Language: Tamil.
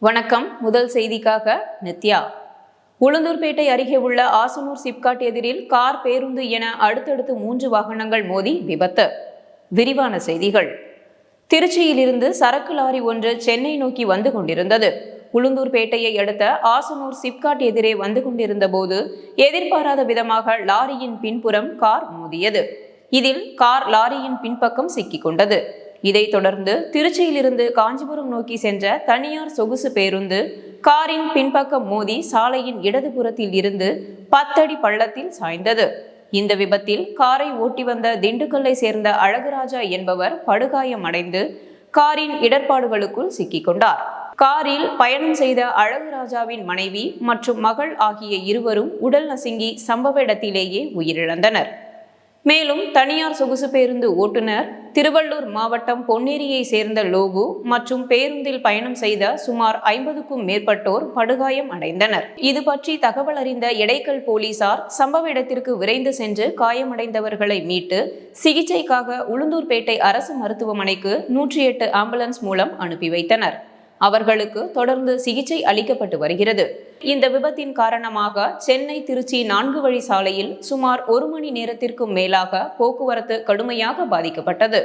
வணக்கம். முதல் செய்திக்காக நித்யா. உளுந்தூர்பேட்டை அருகே உள்ள ஆசனூர் சிப்காட் எதிரில் கார் பேருந்து என அடுத்தடுத்து மூன்று வாகனங்கள் மோதி விபத்து. விரிவான செய்திகள். திருச்சியிலிருந்து சரக்கு லாரி ஒன்று சென்னை நோக்கி வந்து கொண்டிருந்தது. உளுந்தூர்பேட்டையை அடுத்த ஆசனூர் சிப்காட் எதிரே வந்து கொண்டிருந்த போது எதிர்பாராத விதமாக லாரியின் பின்புறம் கார் மோதியது. இதில் கார் லாரியின் பின்பக்கம் சிக்கிக் கொண்டது. இதைத் தொடர்ந்து திருச்சியிலிருந்து காஞ்சிபுரம் நோக்கி சென்ற தனியார் சொகுசு பேருந்து காரின் பின்பக்கம் மோதி சாலையின் இடதுபுறத்தில் இருந்து பத்தடி பள்ளத்தில் சாய்ந்தது. இந்த விபத்தில் காரை ஓட்டி வந்த திண்டுக்கல்லை சேர்ந்த அழகுராஜா என்பவர் படுகாயம் அடைந்து காரின் இடர்பாடுகளுக்குள் சிக்கிக்கொண்டார். காரில் பயணம் செய்த அழகுராஜாவின் மனைவி மற்றும் மகள் ஆகிய இருவரும் உடல் நசுங்கி சம்பவ இடத்திலேயே உயிரிழந்தனர். மேலும் தனியார் சொகுசு பேருந்து ஓட்டுநர் திருவள்ளூர் மாவட்டம் பொன்னேரியை சேர்ந்த லோகு மற்றும் பேருந்தில் பயணம் செய்த சுமார் ஐம்பதுக்கும் மேற்பட்டோர் படுகாயம் அடைந்தனர். இது பற்றி தகவல் அறிந்த எடைக்கல் போலீசார் சம்பவ இடத்திற்கு விரைந்து சென்று காயமடைந்தவர்களை மீட்டு சிகிச்சைக்காக உளுந்தூர்பேட்டை அரசு மருத்துவமனைக்கு நூற்றி எட்டு ஆம்புலன்ஸ் மூலம் அனுப்பி வைத்தனர். அவர்களுக்கு தொடர்ந்து சிகிச்சை அளிக்கப்பட்டு வருகிறது. இந்த விபத்தின் காரணமாக சென்னை திருச்சி நான்கு வழி சாலையில் சுமார் ஒரு மணி நேரத்திற்கும் மேலாக போக்குவரத்து கடுமையாக பாதிக்கப்பட்டது.